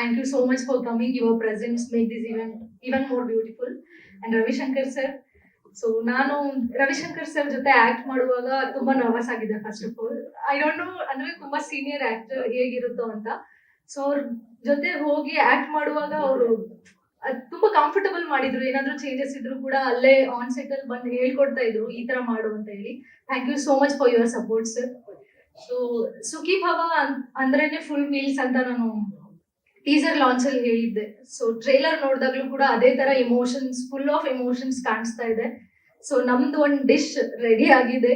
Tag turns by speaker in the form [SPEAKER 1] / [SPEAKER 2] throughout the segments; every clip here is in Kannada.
[SPEAKER 1] Thank you so much for coming your presence make this even even more beautiful and Ravishankar sir so ನಾನು ರವಿಶಂಕರ್ ಸರ್ ಜೊತೆ ಆಕ್ಟ್ ಮಾಡುವಾಗ ತುಂಬಾ ನರ್ವಸ್ ಆಗಿದೆ first of all I don't know ಅಂದ್ರೆ ತುಂಬಾ ಸೀನಿಯರ್ ಆಕ್ಟರ್ ಹೇಗಿರುತ್ತೋ ಅಂತ. ಸೊ ಅವ್ರ ಜೊತೆ ಹೋಗಿ ಆಕ್ಟ್ ಮಾಡುವಾಗ ಅವರು ತುಂಬಾ ಕಂಫರ್ಟಬಲ್ ಮಾಡಿದ್ರು. ಏನಾದ್ರು ಚೇಂಜಸ್ ಇದ್ರು ಕೂಡ ಅಲ್ಲೇ ಆನ್ ಸೆಟ್ ಅಲ್ಲಿ ಬಂದು ಹೇಳ್ಕೊಡ್ತಾ ಇದ್ರು, ಈ ತರ ಮಾಡು ಅಂತ ಹೇಳಿ. Thank you so much for your support sir so Sukhi Bhava ಅಂದ್ರೇನೆ ಫುಲ್ ಮೀಲ್ಸ್ ಅಂತ ನಾನು ಟೀಸರ್ ಲಾಂಚ್ ಅಲ್ಲಿ ಹೇಳಿದ್ದೆ. ಸೊ ಟ್ರೇಲರ್ ನೋಡಿದಾಗ್ಲೂ ಕೂಡ ಅದೇ ತರ ಇಮೋಷನ್ಸ್ ಫುಲ್ ಆಫ್ ಎಮೋಷನ್ಸ್ ಕಾಣಿಸ್ತಾ ಇದೆ. ಸೊ ನಮ್ದು ಒಂದ್ ಡಿಶ್ ರೆಡಿ ಆಗಿದೆ.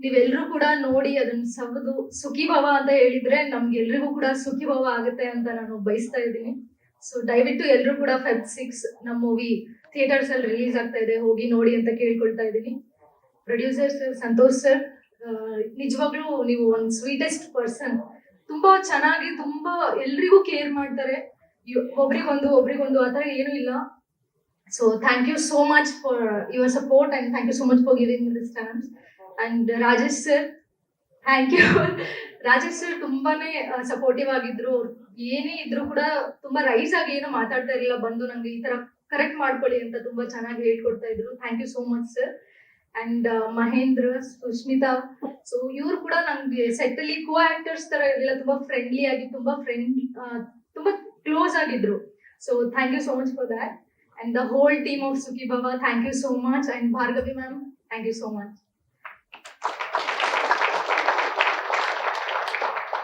[SPEAKER 1] ನೀವೆಲ್ಲರೂ ಕೂಡ ನೋಡಿ ಅದನ್ನ ಸವದು ಸುಖಿ ಭವ ಅಂತ ಹೇಳಿದ್ರೆ ನಮ್ಗೆಲ್ರಿಗೂ ಕೂಡ ಸುಖಿ ಭವ ಆಗುತ್ತೆ ಅಂತ ನಾನು ಬಯಸ್ತಾ ಇದ್ದೀನಿ. ಸೊ ದಯವಿಟ್ಟು ಎಲ್ಲರೂ ಕೂಡ ಫೆಬ್ ಸಿಕ್ಸ್ ನಮ್ಮ ಮೂವಿ ಥಿಯೇಟರ್ಸ್ ಅಲ್ಲಿ ರಿಲೀಸ್ ಆಗ್ತಾ ಇದೆ, ಹೋಗಿ ನೋಡಿ ಅಂತ ಕೇಳ್ಕೊಳ್ತಾ ಇದ್ದೀನಿ. ಪ್ರೊಡ್ಯೂಸರ್ ಸರ್ ಸಂತೋಷ್ ಸರ್ ನಿಜವಾಗ್ಲೂ ನೀವು ಒಂದು ಸ್ವೀಟೆಸ್ಟ್ ಪರ್ಸನ್ ತುಂಬಾ ಚೆನ್ನಾಗಿ, ತುಂಬಾ ಎಲ್ರಿಗೂ ಕೇರ್ ಮಾಡ್ತಾರೆ. ಒಬ್ರಿಗೊಂದು ಒಬ್ರಿಗೊಂದು ಆ ಥರ ಏನೂ ಇಲ್ಲ. So thank you so much for your support and thank you so much for giving this chance and Rajesh sir thank you Rajesh sir ತುಂಬಾನೇ ಸಪೋರ್ಟಿವ್ ಆಗಿದ್ರು. ಏನೇ ಇದ್ರು ಕೂಡ ತುಂಬಾ ರೈಸ್ ಆಗಿ ಏನು ಮಾತಾಡ್ತಾ ಇರಲಿಲ್ಲ. ಬಂದು ನಂಗೆ ಈ ತರ ಕರೆಕ್ಟ್ ಮಾಡ್ಕೊಳ್ಳಿ ಅಂತ ತುಂಬಾ ಚೆನ್ನಾಗಿ ಹೇಳ್ಕೊಡ್ತಾ ಇದ್ರು. Thank you so much sir and Mahendra Sushmita so ಇವ್ರು ಕೂಡ ನಂಗೆ ಸೆಟ್ ಅಲ್ಲಿ ಕೋ ಆಕ್ಟರ್ಸ್ ತರ ಇರಲಿಲ್ಲ, ತುಂಬಾ ಫ್ರೆಂಡ್ಲಿ ಆಗಿ, ತುಂಬಾ ಫ್ರೆಂಡ್ ತುಂಬಾ ಕ್ಲೋಸ್ ಆಗಿದ್ರು. So thank you so much for that and the whole team of Sukhi Baba thank you so much and Bhargavi ma'am thank you so much